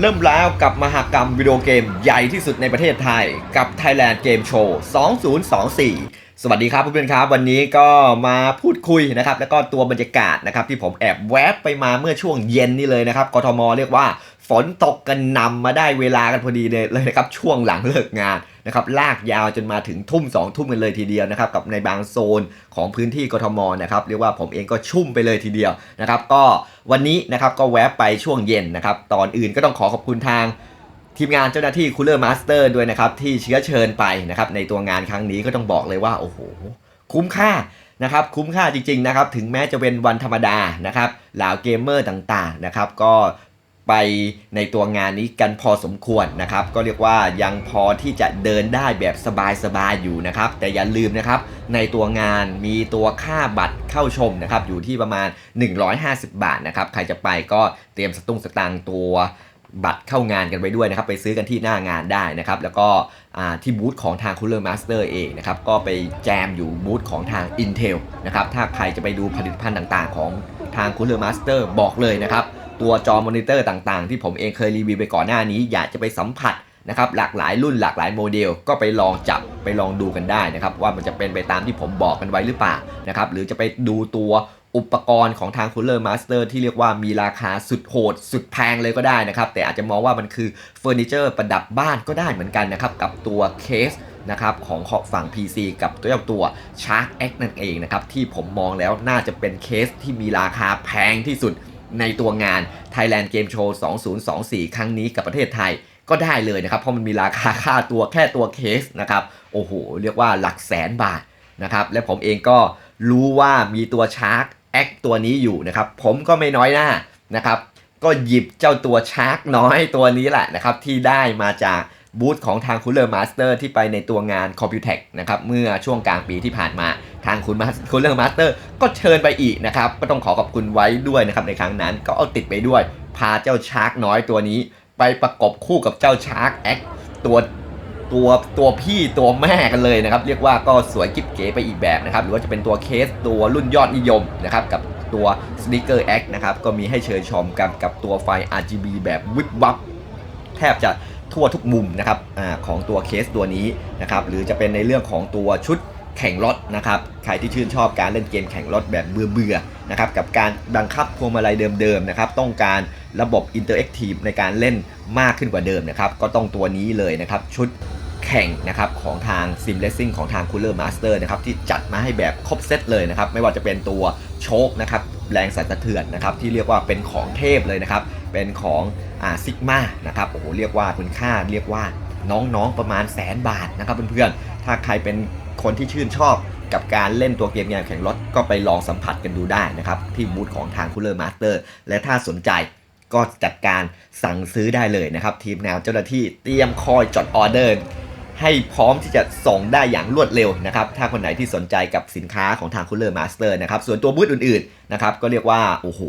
เริ่มแล้วกับมหกรรมวิดีโอเกมใหญ่ที่สุดในประเทศไทย กับ Thailand Game Show 2024 สวัสดีครับเพื่อนๆครับ วันนี้ก็มาพูดคุยนะครับ แล้วก็ตัวบรรยากาศนะครับ ที่ผมแอบแวบไปมาเมื่อช่วงเย็นนี่เลยนะครับกทมเรียกว่า ฝนตกกันนำมาได้เวลากันพอดีเลยนะครับช่วงหลังเลิกงานนะครับลากยาวจนมาถึงทุ่มสองทุ่มกันเลยทีเดียวนะครับกับในบางโซนของพื้นที่กทมนะครับเรียกว่าผมเองก็ชุ่มไปเลยทีเดียวนะครับก็วันนี้นะครับก็แวบไปช่วงเย็นนะครับตอนอื่นก็ต้องขอขอบคุณทางทีมงานเจ้าหน้าที่คูลเลอร์มาสเตอร์ด้วยนะครับที่เชื้อเชิญไปนะครับในตัวงานครั้งนี้ก็ต้องบอกเลยว่าโอ้โหคุ้มค่านะครับคุ้มค่าจริงๆนะครับถึงแม้จะเป็นวันธรรมดานะครับเหล่าเกมเมอร์ต่างๆนะครับก็ ไปในตัวงานนี้กันพอสมควรนะครับ ก็เรียกว่ายังพอที่จะเดินได้แบบสบายๆอยู่นะครับ แต่อย่าลืมนะครับ ในตัวงานมีตัวค่าบัตรเข้าชมนะครับ อยู่ที่ประมาณ 150 บาทนะครับ ใครจะไปก็เตรียมสตุ้งสตางตัวบัตรเข้างานกันไปด้วยนะครับ ไปซื้อกันที่หน้างานได้นะครับ แล้วก็ที่บูธของทาง Cooler Master เองนะครับ ก็ไปแจมอยู่บูธของทาง Intel นะครับ ถ้าใครจะไปดูผลิตภัณฑ์ต่างๆ ของทาง Cooler Master บอกเลยนะครับ ตัวจอมอนิเตอร์ต่างๆ ที่ผมเองเคยรีวิวไปก่อนหน้านี้ อยากจะไปสัมผัสนะครับหลากหลายรุ่นหลากหลายโมเดล ก็ไปลองจับไปลองดูกันได้นะครับว่ามันจะเป็นไปตามที่ผมบอกกันไว้หรือเปล่านะครับหรือจะไปดูตัวอุปกรณ์ของทาง Cooler Master ที่เรียกว่ามีราคาสุดโหด สุดแพงเลยก็ได้นะครับ แต่อาจจะมองว่ามันคือเฟอร์นิเจอร์ประดับบ้านก็ได้เหมือนกันนะครับ กับตัวเคสนะครับของขอบฝั่ง PC กับตัวเจ้าตัว Shark X นั่นเองนะครับ ที่ผมมองแล้วน่าจะเป็นเคสที่มีราคาแพงที่สุด ในตัวงาน Thailand Game Show 2024 ครั้งนี้กับประเทศไทยก็ได้เลยนะครับ เพราะมันมีราคาค่าตัวแค่ตัวเคสนะครับ โอ้โห เรียกว่าหลักแสนบาทนะครับ และผมเองก็รู้ว่ามีตัวชาร์กแอคตัวนี้อยู่นะครับ ผมก็ไม่น้อยหน้านะครับ ก็หยิบเจ้าตัวชาร์กน้อยตัวนี้แหละนะครับ ที่ได้มาจากบูธของทาง Cooler Master ที่ไปในตัวงาน c o m p u t e c นะครับ เมื่อช่วงกลางปีที่ผ่านมา ทางคุณ Cooler Master ก็เชิญไปอีกนะครับ ก็ต้องขอขอบคุณไว้ด้วยนะครับในครั้งนั้นก็เอาติดไปด้วย พาเจ้าชาร์กน้อยตัวนี้ ไปประกบคู่กับเจ้าชาร์กแอคตัวตัวตัวพี่ตัวแม่กันเลยนะครับ เรียกว่าก็สวยกิ๊บเก๋ไปอีกแบบนะครับ หรือว่าจะเป็นตัวเคสตัวรุ่นยอดนิยมนะครับกับตัว Sneaker X นะครับก็มีให้เชิญชมกับกับตัวไฟ RGB แบบวิบวับแทบจะทั่วทุกมุมนะครับอของตัวเคสตัวนี้นะครับหรือจะเป็นในเรื่องของตัวชุด แข่งรถนะครับ ใครที่ชื่นชอบการเล่นเกมแข่งรถแบบเบื่อๆนะครับกับการบังคับพวงมาลัยเดิมๆนะครับต้องการระบบอินเตอร์แอคทีฟในการเล่นมากขึ้นกว่าเดิมนะครับก็ต้องตัวนี้เลยนะครับชุดแข่งนะครับของทาง Sim Racing ของทาง Cooler Master นะครับที่จัดมาให้แบบครบเซตเลยนะครับไม่ว่าจะเป็นตัวโชคนะครับแรงสั่นสะเทือนนะครับที่เรียกว่าเป็นของเทพเลยนะครับเป็นของอ่าซิกมานะครับโอ้โหเรียกว่าคุณค่าเรียกว่าน้องๆประมาณแสนบาทนะครับเพื่อนๆถ้าใครเป็น คนที่ชื่นชอบกับการเล่นตัวเกมงานแข่งรถก็ไปลองสัมผัสกันดูได้นะครับ ที่บูธของทาง Cooler Master และถ้าสนใจก็จัดการสั่งซื้อได้เลยนะครับ ทีมงานเจ้าหน้าที่เตรียมคอยจดออเดอร์ให้พร้อมที่จะส่งได้อย่างรวดเร็วนะครับ ถ้าคนไหนที่สนใจกับสินค้าของทาง Cooler Master นะครับ ส่วนตัวบูธอื่นๆนะครับก็เรียกว่า โอ้โห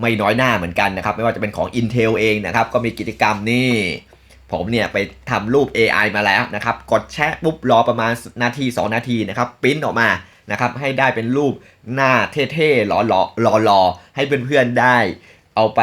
ไม่น้อยหน้าเหมือนกันนะครับ ไม่ว่าจะเป็นของ Intel เองนะครับ ก็มีกิจกรรมนี่ ผมเนี่ยไปทำรูป AI มาแล้วนะครับกดแชะปุ๊บรอประมาณนาที 2 นาทีนะครับปริ้นออกมานะครับให้ได้เป็นรูปหน้าเท่ๆหล่อๆหล่อๆให้เพื่อนๆได้ เอาไป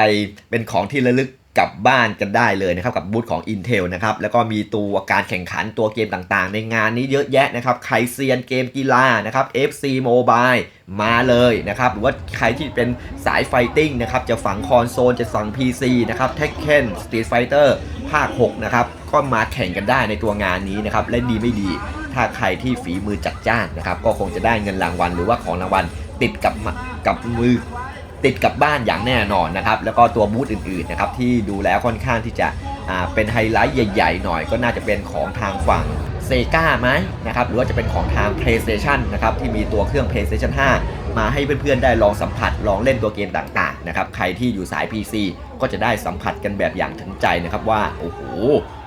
เป็นของที่ระลึก กลับบ้านกันได้เลยนะครับกับบูธของ Intel นะครับแล้วก็มีตัวการแข่งขันตัวเกมต่างๆ ในงานนี้เยอะแยะนะครับใครเซียนเกมกีฬานะครับ FC Mobile มาเลยนะครับหรือว่าใครที่เป็นสายไฟติ้งนะครับจะฝังคอนโซลจะฝัง PC นะครับ Tekken Street Fighter ภาค 6 นะครับ ก็มาแข่งกันได้ในตัวงานนี้นะครับ และดีไม่ดี ถ้าใครที่ฝีมือจัดจ้านนะครับ ก็คงจะได้เงินรางวัล หรือว่าของรางวัลติดกับกับมือ ติดกับบ้านอย่างแน่นอนนะครับแล้วก็ตัวบูธอื่นๆนะครับที่ดูแล้วค่อนข้างที่จะเป็นไฮไลท์ใหญ่ๆหน่อยก็น่าจะเป็นของทางฝั่งเซกาไหมนะครับหรือว่าจะเป็นของทาง PlayStation นะครับที่มีตัวเครื่อง PlayStation 5 มาให้เพื่อนๆได้ลองสัมผัสลองเล่นตัวเกมต่างๆนะครับใครที่อยู่สาย PC ก็จะได้สัมผัสกันแบบอย่างถึงใจนะครับว่าโอ้โห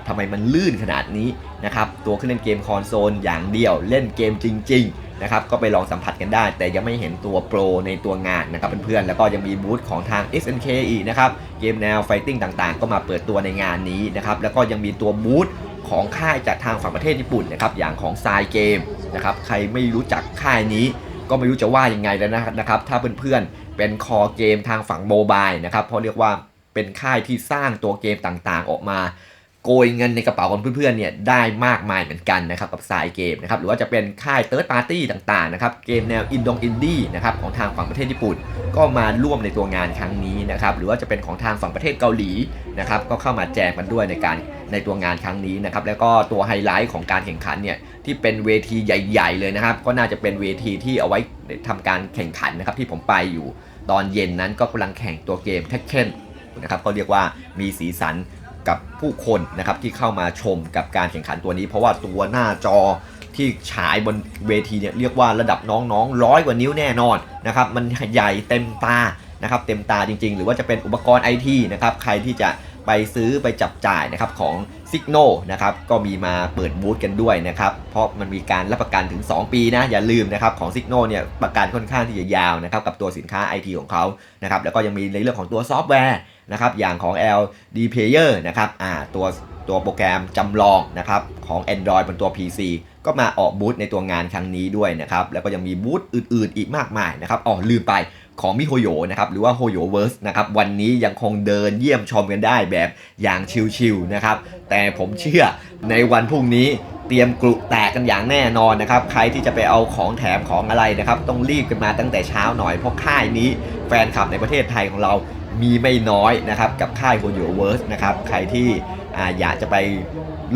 ทำไมมันลื่นขนาดนี้นะครับตัวเครื่องเล่นเกมคอนโซลอย่างเดียวเล่นเกมจริง ๆ นะครับก็ไปลองสัมผัสกันได้ แต่ยังไม่เห็นตัวโปรในตัวงานนะครับเพื่อนๆแล้วก็ยังมีบูธของทาง SNK อีกนะครับเกมแนวไฟติ้งต่างๆ ก็มาเปิดตัวในงานนี้นะครับแล้วก็ยังมีตัวบูธของค่ายจากทางฝั่งประเทศญี่ปุ่นนะครับอย่างของทรายเกมนะครับใครไม่รู้จักค่ายนี้ก็ไม่รู้จะว่ายังไงแล้วนะครับถ้าเพื่อนๆเป็นคอเกมทางฝั่งโมบายนะครับเพราะเรียกว่าเป็นค่ายที่สร้างตัวเกมต่างๆ ออกมา โกยเงินในกระเป๋าของเพื่อนๆเนี่ยได้มากมายเหมือนกันนะครับกับสายเกมนะครับหรือว่าจะเป็นค่ายเติร์ดปาร์ตี้ต่างๆนะครับเกมแนวอินดงอินดี้นะครับของทางฝั่งประเทศญี่ปุ่น ก็มาร่วมในตัวงานครั้งนี้นะครับหรือว่าจะเป็นของทางฝั่งประเทศเกาหลีนะครับก็เข้ามาแจมกันด้วยในการในตัวงานครั้งนี้นะครับแล้วก็ตัวไฮไลท์ของการแข่งขันเนี่ยที่เป็นเวทีใหญ่ ๆ เลยนะครับ ก็น่าจะเป็นเวทีที่เอาไว้ทำการแข่งขันนะครับที่ผมไปอยู่ตอนเย็นนั้นก็กำลังแข่งตัวเกมเทคเคนนะครับก็เรียกว่ามีสีสัน กับผู้คนนะครับที่เข้ามาชมกับการแข่งขันตัวนี้ เพราะว่าตัวหน้าจอที่ฉายบนเวทีเนี่ยเรียกว่าระดับน้องๆร้อยกว่านิ้วแน่นอนนะครับมันใหญ่เต็มตานะครับเต็มตาจริงๆ หรือว่าจะเป็นอุปกรณ์ไอทีนะครับใครที่จะ ไปซื้อไปจับจ่ายนะครับของ s i g n o นะครับก็มีมาเปิดบูธกันด้วยนะครับเพราะมันมีการรับประกันถึง 2 ปีนะอย่าลืมนะครับของ s i g n o เนี่ยประกันค่อนข้างที่จะยาวนะครับกับตัวสินค้า IT ของเขานะครับแล้วก็ยังมีในเรื่องของตัวซอฟต์แวร์นะครับอย่างของ LD Player นะครับอ่าตัวตัวโปรแกรมจำลองนะครับของ Android บนตัว PC ก็มาออกบูธในตัวงานครั้งนี้ด้วยนะครับแล้วก็ยังมีบูธอื่นๆ อีกมากมายนะครับอ๋อลืมไป ของมิโฮโยนะครับหรือว่าโฮโยเวิร์สนะครับวันนี้ยังคงเดินเยี่ยมชมกันได้แบบอย่างชิลๆนะครับแต่ผมเชื่อในวันพรุ่งนี้เตรียมกรุแตกกันอย่างแน่นอนนะครับใครที่จะไปเอาของแถมของอะไรนะครับต้องรีบกันมาตั้งแต่เช้าหน่อยเพราะค่ายนี้แฟนคลับในประเทศไทยของเรามีไม่น้อยนะครับกับค่ายโฮโยเวิร์สนะครับใครที่ อ่าอยากจะไป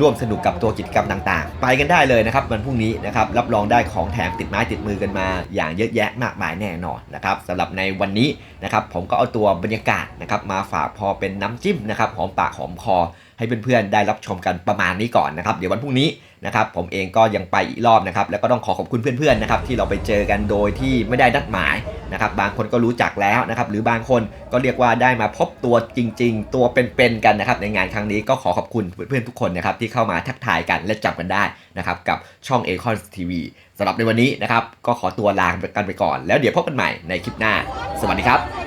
ร่วมสนุกกับตัวกิจกรรมต่างๆ ไปกันได้เลยนะครับวันพรุ่งนี้นะครับรับรองได้ของแถมติดไม้ติดมือกันมา อย่างเยอะแยะมากมายแน่นอนนะครับสำหรับในวันนี้นะครับผมก็เอาตัวบรรยากาศนะครับมาฝากพอเป็นน้ำจิ้มนะครับหอมปากหอมคอ ให้เพื่อนๆได้รับชมกันประมาณนี้ก่อนนะครับเดี๋ยววันพรุ่งนี้นะครับผมเองก็ยังไปอีกรอบนะครับแล้วก็ต้องขอขอบคุณเพื่อนๆนะครับที่เราไปเจอกันโดยที่ไม่ได้นัดหมาย นะครับบางคนก็รู้จักแล้วนะครับหรือบางคนก็เรียกว่าได้มาพบตัวจริง ๆ ตัวเป็นๆกันนะครับในงานครั้งนี้ก็ขอขอบคุณเพื่อนๆทุกคนนะครับที่เข้ามาทักทายกันและจับกันได้นะครับกับช่อง a c o n TV สำหรับในวันนี้นะครับก็ขอตัวลากันไปก่อน แล้วเดี๋ยวพบกันใหม่ในคลิปหน้า สวัสดีครับ